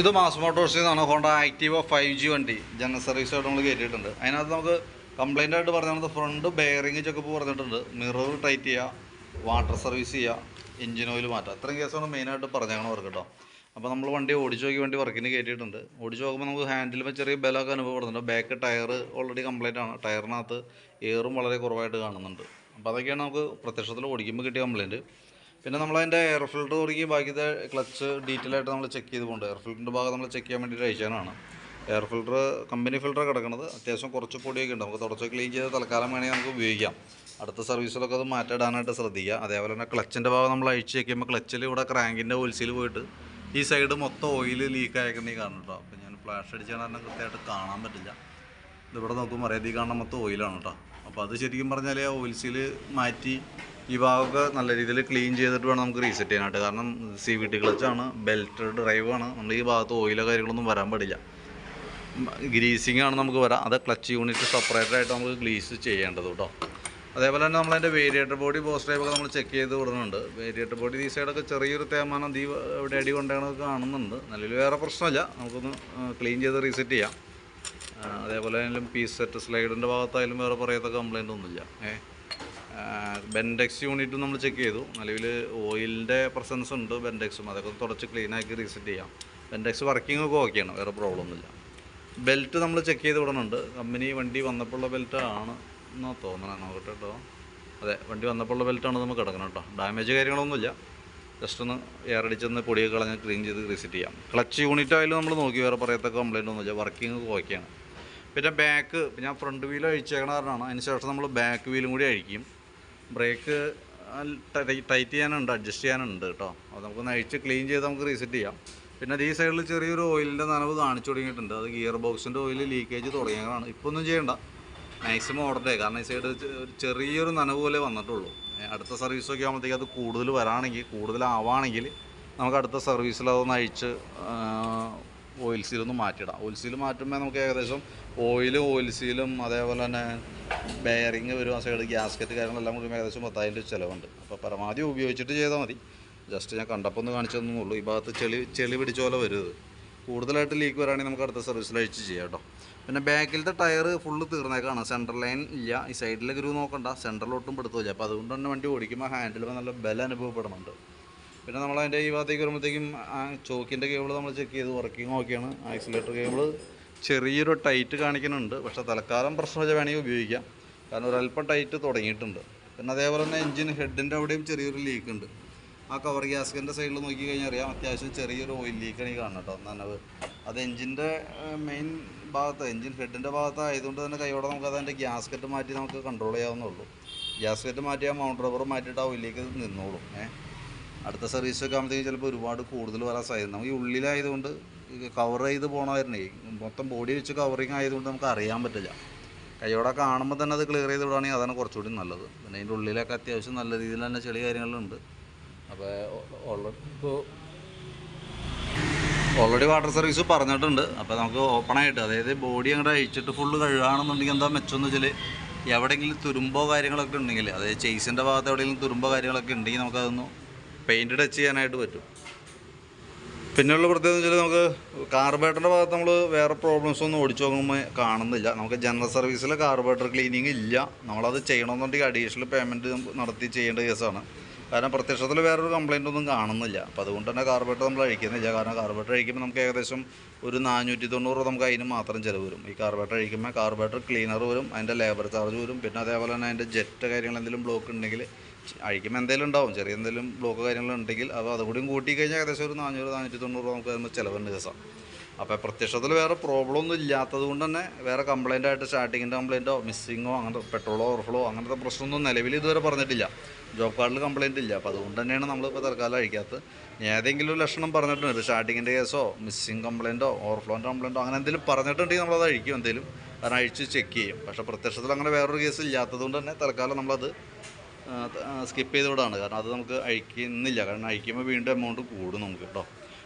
ഇത് മാസ് മോട്ടോഴ്സിൽ നിന്നാണ് ഹോണ്ട ആക്റ്റീവ ഫൈവ് ജി വണ്ടി. ജനറൽ സർവീസായിട്ട് നമ്മൾ കയറ്റിയിട്ടുണ്ട് അതിനകത്ത് നമുക്ക് കംപ്ലൈന്റ് ആയിട്ട് പറഞ്ഞത് ഫ്രണ്ട് ബെയറിംഗ് ചെക്കപ്പ് പറഞ്ഞിട്ടുണ്ട്. മിറർ ടൈറ്റ് ചെയ്യുക വാട്ടർ സർവീസ് ചെയ്യുക എഞ്ചിൻ ഓയിൽ മാറ്റുക അത്രയും കേസാണ് മെയിനായിട്ട് പറഞ്ഞേക്കണം വർക്ക് കേട്ടോ അപ്പോൾ നമ്മൾ വണ്ടി ഓടിച്ചു നോക്കി വണ്ടി വർക്കിന് കയറ്റിയിട്ടുണ്ട് ഓടിച്ചു നോക്കുമ്പോൾ നമുക്ക് ഹാൻഡിലുമ്പോൾ ചെറിയ ബലമൊക്കെ അനുഭവപ്പെടുന്നുണ്ട്. ബാക്ക് ടയർ ഓൾറെഡി കംപ്ലൈന്റ് ആണ്. ടയറിനകത്ത് എയറും വളരെ കുറവായിട്ട് കാണുന്നുണ്ട്. അപ്പോൾ അതൊക്കെയാണ് നമുക്ക് പ്രത്യക്ഷത്തിൽ ഓടിക്കുമ്പോൾ കിട്ടിയ കംപ്ലൈന്റ് പിന്നെ നമ്മളതിന്റെ എയർ ഫിൽട്ടർ തുടങ്ങി ബാക്കിയത്തെ ക്ലച്ച് ഡീറ്റെയിൽ ആയിട്ട് നമ്മൾ ചെക്ക് ചെയ്ത് പോകുന്നുണ്ട് എയർ ഫിൽറ്ററിന്റെ ഭാഗം നമ്മൾ ചെക്ക് ചെയ്യാൻ വേണ്ടിയിട്ട് അയച്ചാനാണ് എയർ ഫിൽറ്റർ കമ്പനി ഫിൽറ്റർ കിടക്കുന്നത് അത്യാവശ്യം കുറച്ച് പൊടിയൊക്കെ ഉണ്ട്. നമുക്ക് തുടച്ച് ക്ലീൻ ചെയ്ത് തൽക്കാലം വേണമെങ്കിൽ നമുക്ക് ഉപയോഗിക്കാം. അടുത്ത സർവീസിലൊക്കെ അത് മാറ്റിടാനായിട്ട് ശ്രദ്ധിക്കുക. അതേപോലെ തന്നെ ക്ലച്ചിന്റെ ഭാഗം നമ്മൾ അഴിച്ച് വയ്ക്കുമ്പോൾ ക്ലച്ചിൽ ഇവിടെ ക്രാങ്കിന്റെ ഓയിൽസിൽ പോയിട്ട് ഈ സൈഡ് മൊത്തം ഓയിൽ ലീക്ക് ആയേക്കണേ കാണും കേട്ടോ അപ്പോൾ ഞാൻ ഫ്ലാഷ് അടിച്ചാൽ തന്നെ കൃത്യമായിട്ട് കാണാൻ പറ്റില്ല. ഇതിവിടെ നോക്കുമ്പോൾ അറിയാതെ ഈ കാണുന്ന മൊത്തം ഓയിലാണ് കേട്ടോ അപ്പോൾ അത് ശരിക്കും പറഞ്ഞാൽ ഓയിൽസിൽ മാറ്റി ഈ ഭാഗമൊക്കെ നല്ല രീതിയിൽ ക്ലീൻ ചെയ്തിട്ട് വേണം നമുക്ക് റീസെറ്റ് ചെയ്യാനായിട്ട്. കാരണം സി വി ടി ക്ലച്ചാണ് ബെൽറ്റ് ഡ്രൈവാണ് നമ്മൾ ഈ ഭാഗത്ത് ഓയിലോ കാര്യങ്ങളൊന്നും വരാൻ പാടില്ല. ഗ്രീസിംഗ് ആണ് നമുക്ക് വരാം. അത് ക്ലച്ച് യൂണിറ്റ് സെപ്പറേറ്റ് ആയിട്ട് നമുക്ക് ഗ്ലീസ് ചെയ്യേണ്ടത് കേട്ടോ അതേപോലെ തന്നെ നമ്മളതിന്റെ വേരിയേറ്റർ ബോഡി പോസ്റ്റ് ടൈപ്പൊക്കെ നമ്മൾ ചെക്ക് ചെയ്ത് വിടുന്നുണ്ട്. വേരിയേറ്റർ ബോഡി ഈ സൈഡൊക്കെ ചെറിയൊരു തേമാനം ദീ ഇവിടെ അടി കൊണ്ടാണ് കാണുന്നുണ്ട്. നിലവിൽ വേറെ പ്രശ്നമില്ല. നമുക്കൊന്ന് ക്ലീൻ ചെയ്ത് റീസെറ്റ് ചെയ്യാം. അതേപോലെ ആയാലും പീസ് സെറ്റ് സ്ലൈഡിന്റെ ഭാഗത്തായാലും വേറെ പറയാത്ത കംപ്ലൈന്റ് ഒന്നുമില്ല. ഏ? ബെൻഡെക്സ് യൂണിറ്റും നമ്മൾ ചെക്ക് ചെയ്തു. നിലവിൽ ഓയിലിന്റെ പ്രസൻസ് ഉണ്ട് ബെൻഡെക്സും അതൊക്കെ തുടച്ച് ക്ലീനാക്കി റീസെറ്റ് ചെയ്യാം. ബെൻഡെക്സ് വർക്കിംഗ് ഒക്കെ ഓക്കെയാണ് വേറെ പ്രോബ്ലം ഒന്നുമില്ല. ബെൽറ്റ് നമ്മൾ ചെക്ക് ചെയ്ത് വിടണുണ്ട്. കമ്പനി വണ്ടി വന്നപ്പോഴുള്ള ബെൽറ്റ് ആണ് എന്നാ തോന്നണം. നോക്കട്ടെ കേട്ടോ അതെ വണ്ടി വന്നപ്പോഴുള്ള ബെൽറ്റാണ് നമുക്ക് കിടക്കണം കേട്ടോ ഡാമേജ് കാര്യങ്ങളൊന്നുമില്ല. ജസ്റ്റ് ഒന്ന് എയർ അടിച്ചൊന്ന് പൊടിയൊക്കെ കളഞ്ഞ് ക്ലീൻ ചെയ്ത് റീസെറ്റ് ചെയ്യാം. ക്ലച്ച് യൂണിറ്റ് ആയാലും നമ്മൾ നോക്കി. വേറെ പറയത്തക്ക കംപ്ലൈന്റ് ഒന്നുമില്ല. വർക്കിംഗ് ഓക്കെയാണ് പിന്നെ ബാക്ക് ഞാൻ ഫ്രണ്ട് വീൽ അഴിച്ചേക്കണ കാരണമാണ്. അതിന് ശേഷം നമ്മൾ ബാക്ക് വീലും കൂടി അഴിക്കും. ബ്രേക്ക് ടൈറ്റ് ചെയ്യാനുണ്ട് അഡ്ജസ്റ്റ് ചെയ്യാനുണ്ട് കേട്ടോ. അത് നമുക്ക് നയിച്ച് ക്ലീൻ ചെയ്ത് നമുക്ക് റീസെറ്റ് ചെയ്യാം. പിന്നെ ഈ സൈഡിൽ ചെറിയൊരു ഓയിലിന്റെ നനവ് കാണിച്ചു തുടങ്ങിയിട്ടുണ്ട്. അത് ഗിയർ ബോക്സിന്റെ ഓയിൽ ലീക്കേജ് തുടങ്ങിയതാണ് ഇപ്പോൾ ഒന്നും ചെയ്യണ്ട. മാക്സിമം ഓർഡർ കാരണം ഈ സൈഡ് ചെറിയൊരു നനവ് പോലെ വന്നിട്ടുള്ളൂ. അടുത്ത സർവീസൊക്കെ ആകുമ്പോഴത്തേക്ക് അത് കൂടുതൽ വരാണെങ്കിൽ കൂടുതലാവാണെങ്കിൽ നമുക്ക് അടുത്ത സർവീസിൽ അതൊന്ന് അഴിച്ച് ഓയിൽ സീലൊന്ന് മാറ്റിയിടാം. ഓയിൽ സീൽ മാറ്റുമ്പോൾ നമുക്ക് ഏകദേശം ഓയിലും ഓയിൽ സീലും അതേപോലെ തന്നെ ബെയറിങ് വരും ആ സൈഡ് ഗ്യാസ്കറ്റ് കാര്യങ്ങളെല്ലാം കൂടി ഏകദേശം പത്തായിരം രൂപ ചിലവുണ്ട്. അപ്പോൾ പരമാവധി ഉപയോഗിച്ചിട്ട് ചെയ്താൽ മതി. ജസ്റ്റ് ഞാൻ കണ്ടപ്പോൾ ഒന്ന് കാണിച്ചു തന്നുള്ളൂ ഈ ഭാഗത്ത് ചെളി ചെളി പിടിച്ച പോലെ വരുന്നത് കൂടുതലായിട്ട് ലീക്ക് വരാണെങ്കിൽ നമുക്ക് അടുത്ത സർവീസിൽ അഴിച്ച് ചെയ്യാം കേട്ടോ. പിന്നെ ബാക്കിലത്തെ ടയർ ഫുള്ള് തീർന്നേക്കാണ്. സെൻട്രൽ ലൈൻ ഇല്ല. ഈ സൈഡിലെ ഗ്രൂ നോക്കണ്ട. സെൻട്രലൊട്ടും പെടുത്തില്ല അപ്പോൾ അതുകൊണ്ട് തന്നെ വണ്ടി ഓടിക്കുമ്പോൾ ഹാൻഡിൽ നല്ല ബലം അനുഭവപ്പെടുന്നുണ്ട്. പിന്നെ നമ്മൾ അതിന്റെ ഈ ഭാഗത്തേക്ക് വരുമ്പോഴത്തേക്കും ചോക്കിന്റെ കേബിൾ നമ്മൾ ചെക്ക് ചെയ്ത് വർക്കിംഗ് ഓക്കെയാണ് ആക്സിലേറ്റർ കേബിൾ ചെറിയൊരു ടൈറ്റ് കാണിക്കുന്നുണ്ട്. പക്ഷേ തൽക്കാലം പ്രശ്നം വെച്ചാൽ വേണമെങ്കിൽ ഉപയോഗിക്കാം. കാരണം ഒരല്പം ടൈറ്റ് തുടങ്ങിയിട്ടുണ്ട്. പിന്നെ അതേപോലെ തന്നെ എഞ്ചിൻ ഹെഡിന്റെ അവിടെയും ചെറിയൊരു ലീക്ക് ഉണ്ട്. ആ കവർ ഗ്യാസ്കിന്റെ സൈഡിൽ നോക്കി കഴിഞ്ഞാൽ അറിയാം അത്യാവശ്യം ചെറിയൊരു ഓയിൽ ലീക്കാണ് ഈ കാണുന്നത് കേട്ടോ. നനവ് അത്. എഞ്ചിന്റെ മെയിൻ ഭാഗത്ത് എഞ്ചിൻ ഹെഡിന്റെ ഭാഗത്ത് ആയതുകൊണ്ട് തന്നെ കൈയോടെ നമുക്ക് അതിന്റെ ഗ്യാസ്കറ്റ് മാറ്റി നമുക്ക് കൺട്രോൾ ചെയ്യാവുന്നുള്ളൂ ഗ്യാസ്കറ്റ് മാറ്റി ആ മൗണ്ട് റബ്ബർ മാറ്റിയിട്ട് ആ ഓയിലേക്ക് നിന്നോളും. ഏഹ് അടുത്ത സർവീസൊക്കെ ആകുമ്പോഴത്തേക്കും ചിലപ്പോൾ ഒരുപാട് കൂടുതൽ വരാൻ സാധ്യത. നമുക്ക് ഉള്ളിലായതുകൊണ്ട് കവർ ചെയ്ത് പോകണമായിരുന്നേ മൊത്തം ബോഡി വെച്ച് കവറിങ് ആയതുകൊണ്ട് നമുക്ക് അറിയാൻ പറ്റില്ല. കൈയോടെ കാണുമ്പോൾ തന്നെ അത് ക്ലിയർ ചെയ്ത് വിടുകയാണെങ്കിൽ അതാണ് കുറച്ചുകൂടി നല്ലത്. പിന്നെ അതിന്റെ ഉള്ളിലൊക്കെ അത്യാവശ്യം നല്ല രീതിയിൽ തന്നെ ചെളി കാര്യങ്ങളുണ്ട്. അപ്പോൾ ഓൾറെഡി ഇപ്പോൾ ഓൾറെഡി വാട്ടർ സർവീസ് പറഞ്ഞിട്ടുണ്ട്. അപ്പോൾ നമുക്ക് ഓപ്പണായിട്ട് അതായത് ബോഡി അങ്ങോട്ട് അഴിച്ചിട്ട് ഫുള്ള് കഴുകുകയാണെന്നുണ്ടെങ്കിൽ എന്താ മെച്ചമെന്ന് വെച്ചാൽ എവിടെയെങ്കിലും തുരുമ്പോ കാര്യങ്ങളൊക്കെ ഉണ്ടെങ്കിൽ അതായത് ചേസിന്റെ ഭാഗത്ത് എവിടെയെങ്കിലും തുരുമ്പോ കാര്യങ്ങളൊക്കെ ഉണ്ടെങ്കിൽ നമുക്കതൊന്ന് പെയിന്റ് ടച്ച് ചെയ്യാനായിട്ട് പറ്റും. പിന്നെയുള്ള പ്രത്യേകത വെച്ചാൽ നമുക്ക് കാർബേറ്ററിന്റെ ഭാഗത്ത് നമ്മൾ വേറെ പ്രോബ്ലംസ് ഒന്നും ഓടിച്ചു നോക്കുമ്പോൾ കാണുന്നില്ല. നമുക്ക് ജനറൽ സർവീസിലെ കാർബേറ്റർ ക്ലീനിങ് ഇല്ല. നമ്മളത് ചെയ്യണമെന്നുണ്ടെങ്കിൽ അഡീഷണൽ പേയ്മെന്റ് നടത്തി ചെയ്യേണ്ട കേസാണ്. കാരണം പ്രത്യക്ഷത്തിൽ വേറൊരു കംപ്ലൈന്റ് ഒന്നും കാണുന്നില്ല. അപ്പോൾ അതുകൊണ്ട് തന്നെ കാർബേറ്റർ നമ്മൾ അഴിക്കുന്നില്ല. കാരണം കാർബേറ്റർ അഴിക്കുമ്പോൾ നമുക്ക് ഏകദേശം ഒരു നാനൂറ്റി തൊണ്ണൂറ് നമുക്ക് അതിന് മാത്രം ചിലവ് വരും. ഈ കാർബേറ്റർ അഴിക്കുമ്പോൾ കാർബേറ്റർ ക്ലീനർ വരും അതിന്റെ ലേബർ ചാർജ് വരും. പിന്നെ അതേപോലെ തന്നെ അതിന്റെ ജെറ്റ് കാര്യങ്ങൾ എന്തെങ്കിലും ബ്ലോക്ക് ഉണ്ടെങ്കിൽ അഴിക്കുമ്പോൾ എന്തെങ്കിലും ഉണ്ടാവും. ചെറിയ എന്തെങ്കിലും ബ്ലോക്ക് കാര്യങ്ങളുണ്ടെങ്കിൽ അപ്പോൾ അതുകൂടിയും കൂട്ടി കഴിഞ്ഞാൽ ഏകദേശം ഒരു നാനൂറ് നാനൂറ്റി തൊണ്ണൂറ് രൂപ നമുക്ക് അതിന് ചിലവുണ്ട് ദിവസം അപ്പോൾ പ്രത്യക്ഷത്തിൽ വേറെ പ്രോബ്ലം ഒന്നും ഇല്ലാത്തത് കൊണ്ട് തന്നെ വേറെ കംപ്ലൈന്റ് ആയിട്ട് സ്റ്റാർട്ടിങ്ങിന്റെ കംപ്ലൈന്റോ മിസ്സിങ്ങോ അങ്ങനത്തെ പെട്രോളോ ഓവർഫ്ലോ അങ്ങനത്തെ പ്രശ്നമൊന്നും നിലവിൽ ഇതുവരെ പറഞ്ഞിട്ടില്ല. ജോബ് കാർഡിൽ കംപ്ലൈന്റ് ഇല്ല. അപ്പോൾ അതുകൊണ്ട് തന്നെയാണ് നമ്മളിപ്പോൾ തൽക്കാലം അഴിക്കാത്തത്. ഏതെങ്കിലും ഒരു ലക്ഷണം പറഞ്ഞിട്ടുണ്ട്. സ്റ്റാർട്ടിങ്ങിന്റെ കേസോ മിസ്സിങ് കംപ്ലൈന്റോ ഓവർഫ്ലോന്റെ കംപ്ലൈന്റോ അങ്ങനെ എന്തെങ്കിലും പറഞ്ഞിട്ടുണ്ടെങ്കിൽ നമ്മളത് അഴിക്കും എന്തെങ്കിലും. കാരണം അഴിച്ച് ചെക്ക് ചെയ്യും. പക്ഷേ പ്രത്യക്ഷത്തിൽ അങ്ങനെ വേറൊരു കേസ് ഇല്ലാത്തത് കൊണ്ട് തന്നെ തൽക്കാലം നമ്മളത് സ്കിപ്പ് ചെയ്ത് വിടാണ് കാരണം അത് നമുക്ക് അഴിക്കുന്നില്ല. കാരണം അഴിക്കുമ്പോൾ വീണ്ടും എമൗണ്ട് കൂടും നമുക്ക് കേട്ടോ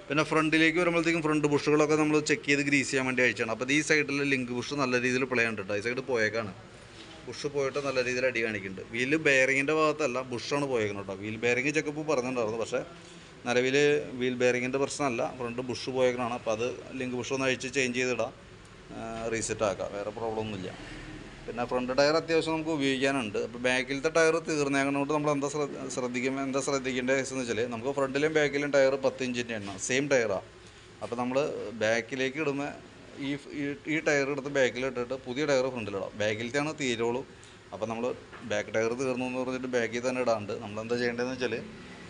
പിന്നെ ഫ്രണ്ടിലേക്ക് വരുമ്പോഴത്തേക്കും ഫ്രണ്ട് ബുഷുകളൊക്കെ നമ്മൾ ചെക്ക് ചെയ്ത് ഗ്രീസ് ചെയ്യാൻ വേണ്ടി അയച്ചാണ് അപ്പോൾ ഈ സൈഡിൽ ലിങ്ക് ബുഷ് നല്ല രീതിയിൽ പ്ലേ ഉണ്ട് ഈ സൈഡ് പോയേക്കാണ്. ബുഷ് പോയിട്ട് നല്ല രീതിയിൽ അടി കാണിക്കുന്നുണ്ട് വീൽ ബെയറിങ്ങിന്റെ ഭാഗത്തല്ല ബുഷാണ് പോയേക്കുന്നത് കേട്ടോ വീൽ ബെയറിങ് ചെക്കപ്പ് പറഞ്ഞിട്ടുണ്ടായിരുന്നു. പക്ഷേ നിലവിൽ വീൽ ബെയറിങ്ങിന്റെ പ്രശ്നമല്ല. ഫ്രണ്ട് ബുഷ് പോയേക്കണാണ് അപ്പോൾ അത് ലിങ്ക് ബുഷ് ഒന്ന് അഴിച്ച് ചേഞ്ച് ചെയ്തിടാം. റീസെറ്റ് ആക്കാം. വേറെ പ്രോബ്ലം ഒന്നുമില്ല. പിന്നെ ഫ്രണ്ട് ടയർ അത്യാവശ്യം നമുക്ക് ഉപയോഗിക്കാനുണ്ട്. അപ്പോൾ ബാക്കിലത്തെ ടയർ തീർന്നേക്കുന്നതുകൊണ്ട് നമ്മൾ എന്താ ശ്രദ്ധ ശ്രദ്ധിക്കും എന്താ ശ്രദ്ധിക്കേണ്ട എന്ന് വെച്ചാൽ നമുക്ക് ഫ്രണ്ടിലും ബാക്കിലും ടയർ പത്ത് ഇഞ്ചിന്റെ എണ്ണ സെയിം ടയറാണ് അപ്പോൾ നമ്മൾ ബാക്കിലേക്ക് ഇടുന്ന ഈ ഈ- ടയർ എടുത്ത് ബാക്കിൽ ഇട്ടിട്ട് പുതിയ ടയർ ഫ്രണ്ടിലിടാം ബാക്കിലത്തെയാണ് തീരുള്ളൂ. അപ്പോൾ നമ്മൾ ബാക്ക് ടയർ തീർന്നു എന്ന് പറഞ്ഞിട്ട് ബാക്കിൽ തന്നെ ഇടാണ്ട് നമ്മൾ എന്താ ചെയ്യേണ്ടതെന്ന് വെച്ചാൽ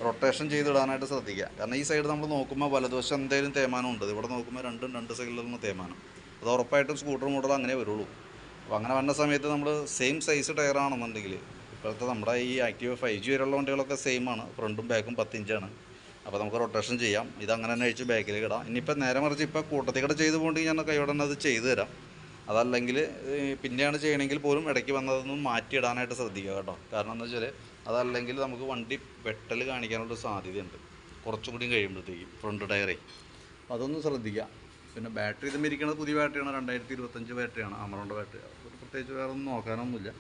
റൊട്ടേഷൻ ചെയ്തിടാനായിട്ട് ശ്രദ്ധിക്കുക. കാരണം ഈ സൈഡ് നമ്മൾ നോക്കുമ്പോൾ വലതുവശം എന്തെങ്കിലും തേമാനം ഉണ്ട്. ഇവിടെ നോക്കുമ്പോൾ രണ്ടും രണ്ട് സൈഡിലൊന്നും തേമാനം. അത് ഉറപ്പായിട്ടും സ്കൂട്ടർ മോഡൽ അങ്ങനെ വരുള്ളൂ. അപ്പോൾ അങ്ങനെ വന്ന സമയത്ത് നമ്മൾ സെയിം സൈസ് ടയറാണെന്നുണ്ടെങ്കിൽ ഇപ്പോഴത്തെ നമ്മുടെ ഈ ആക്റ്റീവ് ഫൈവ് ജി വരെയുള്ള വണ്ടികളൊക്കെ ആണ്. ഫ്രണ്ടും ബാക്കും പത്തിഞ്ചാണ് അപ്പോൾ നമുക്ക് റൊട്ടേഷൻ ചെയ്യാം. ഇത് അങ്ങനെ തന്നെ അഴിച്ച് ബാക്കിൽ കിടാം ഇനിയിപ്പോൾ നേരെ മറിച്ച് ഇപ്പോൾ കൂട്ടത്തിൽ കൂടെ ചെയ്ത് പോകണമെങ്കിൽ ഞാൻ കൈയോടെ തന്നെ അത് ചെയ്തു തരാം. അതല്ലെങ്കിൽ പിന്നെയാണ് ചെയ്യണമെങ്കിൽ പോലും ഇടയ്ക്ക് വന്നതൊന്നും മാറ്റിയിടാനായിട്ട് ശ്രദ്ധിക്കുക കേട്ടോ. കാരണം എന്താ വെച്ചാൽ അതല്ലെങ്കിൽ നമുക്ക് വണ്ടി വെട്ടൽ കാണിക്കാനുള്ള സാധ്യതയുണ്ട്. കുറച്ചും കൂടി കഴിയുമ്പോഴത്തേക്കും ഫ്രണ്ട് ടയറേ അതൊന്നും ശ്രദ്ധിക്കുക പിന്നെ ബാറ്ററി ഇത് ഇരിക്കുന്നത് പുതിയ ബാറ്ററിയാണ് രണ്ടായിരത്തി ഇരുപത്തഞ്ച് ബാറ്ററിയാണ് ആമറോണ്ട ബാറ്ററി. ഒരു പ്രത്യേകിച്ച് വേറെ ഒന്നും നോക്കാനൊന്നുമില്ല.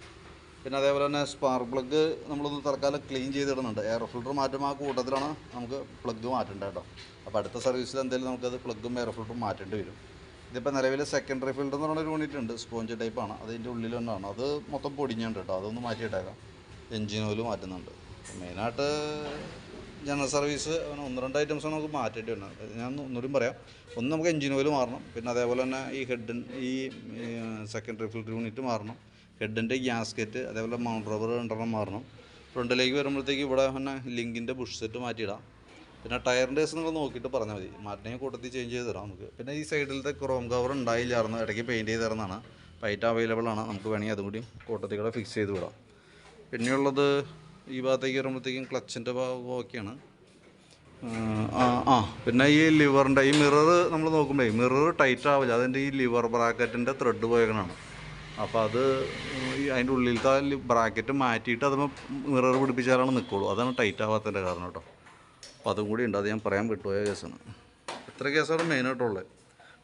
പിന്നെ അതേപോലെ തന്നെ സ്പാർക്ക് പ്ലഗ് നമ്മളൊന്ന് തൽക്കാലം ക്ലീൻ ചെയ്തിടുന്നുണ്ട്. എയർ ഫിൽട്ടർ മാറ്റും ആ കൂട്ടത്തിലാണ് നമുക്ക് പ്ലഗ് മാറ്റേണ്ടത് കേട്ടോ. അപ്പോൾ അടുത്ത സർവീസിൽ എന്തായാലും നമുക്കത് പ്ലഗും എയർ ഫിൽട്ടറും മാറ്റേണ്ടി വരും. ഇതിപ്പോൾ നിലവിൽ സെക്കൻഡറി ഫിൽറ്റർ എന്ന് പറഞ്ഞൊരു യൂണിറ്റ് ഉണ്ട് സ്പോഞ്ച് ടൈപ്പാണ് അതിന്റെ ഉള്ളിൽ തന്നെയാണ്. അത് മൊത്തം പൊടിഞ്ഞുണ്ട് കേട്ടോ. അതൊന്ന് മാറ്റിയിട്ടേക്കാം. എൻജിൻ ഓയിൽ മാറ്റുന്നുണ്ട്. മെയിനായിട്ട് ജനറൽ സർവീസ് അങ്ങനെ ഒന്ന് രണ്ട് ഐറ്റംസ് നമുക്ക് മാറ്റേണ്ടി വരുന്നത്. ഞാൻ ഒന്ന് ഒന്നുകൂടി പറയാം. ഒന്ന് നമുക്ക് എൻജിൻ ഓയിൽ മാറണം. പിന്നെ അതേപോലെ തന്നെ ഈ ഹെഡിൻ ഈ സെക്കൻഡറി ഫിൽറ്റർ യൂണിറ്റ് മാറണം. ഹെഡിന്റെ ഗ്യാസ്കറ്റ് അതേപോലെ മൗണ്ട് റബ്ബർ രണ്ടെണ്ണം മാറണം. ഫ്രണ്ടിലേക്ക് വരുമ്പോഴത്തേക്ക് ഇവിടെ തന്നെ ലിങ്കിന്റെ ബുഷ് സെറ്റ് മാറ്റിയിടാം. പിന്നെ ടയറിന്റെ കേസ് നിങ്ങൾ നോക്കിയിട്ട് പറഞ്ഞാൽ മതി. മാറ്റിനെ കൂട്ടത്തിൽ ചേഞ്ച് ചെയ്ത് തരാം നമുക്ക്. പിന്നെ ഈ സൈഡിലത്തെ ക്രോം കവർ ഉണ്ടായില്ലായിരുന്നു ഇടയ്ക്ക് പെയിന്റ് ചെയ്ത് തരുന്നതാണ്. പൈറ്റ് അവൈലബിൾ ആണ്. നമുക്ക് വേണമെങ്കിൽ അതും കൂടി കൂട്ടത്തിൽ കൂടെ ഫിക്സ് ചെയ്ത് വിടാം. പിന്നെയുള്ളത് ഈ ഭാഗത്തേക്ക് വരുമ്പോഴത്തേക്കും ക്ലച്ചിന്റെ ഭാഗം ഓക്കെയാണ് ആ ആ പിന്നെ ഈ ലിവറിന്റെ ഈ മിറർ നമ്മൾ നോക്കുമ്പോൾ മിറർ ടൈറ്റ് ആവില്ല. അതിന്റെ ഈ ലിവർ ബ്രാക്കറ്റിന്റെ ത്രെഡ് പോയകനാണ് അപ്പോൾ അത് അതിന്റെ ഉള്ളിലത്തെ ബ്രാക്കറ്റ് മാറ്റിയിട്ട് അത് മിറർ പിടിപ്പിച്ചാലാണ് നിൽക്കുള്ളൂ അതാണ് ടൈറ്റ് ആവാത്തതിന്റെ കാരണം കേട്ടോ. അപ്പോൾ അതും കൂടി ഉണ്ട്. അത് ഞാൻ പറയാൻ വിട്ടുപോയ കേസാണ്. ഇത്ര കേസാണ് മെയിനായിട്ടുള്ളത്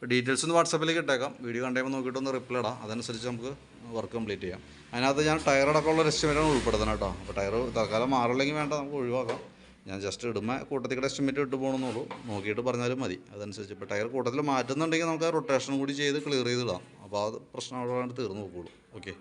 ഡീറ്റെയിൽസ് ഒന്ന് വാട്സപ്പിലേക്ക് ഇട്ടേക്കാം. വീഡിയോ കണ്ടുമ്പോൾ നോക്കിയിട്ട് ഒന്ന് റിപ്ലൈ ഇടാം. അതനുസരിച്ച് നമുക്ക് വർക്ക് കംപ്ലീറ്റ് ചെയ്യാം. അതിനകത്ത് ഞാൻ ടയർ അടക്കമുള്ള എസ്റ്റിമേറ്റാണ് ഉൾപ്പെടുത്തണം കേട്ടോ. അപ്പോൾ ടയർ തൽക്കാലം മാറില്ലെങ്കിൽ വേണ്ട നമുക്ക് ഒഴിവാക്കാം. ഞാൻ ജസ്റ്റ് ഇടുമ്പോൾ കൂട്ടത്തിൽ എസ്റ്റിമേറ്റ് ഇട്ട് പോകണമെന്നുള്ളൂ നോക്കിയിട്ട് പറഞ്ഞാലും മതി. അതനുസരിച്ച് ഇപ്പോൾ ടയർ കൂട്ടത്തിൽ മാറ്റുന്നുണ്ടെങ്കിൽ നമുക്ക് ആ റൊട്ടേഷൻ കൂടി ചെയ്ത് ക്ലിയർ ചെയ്തിടാം അപ്പോൾ അത് പ്രശ്നം തീർന്നു നോക്കുകയുള്ളൂ ഓക്കെ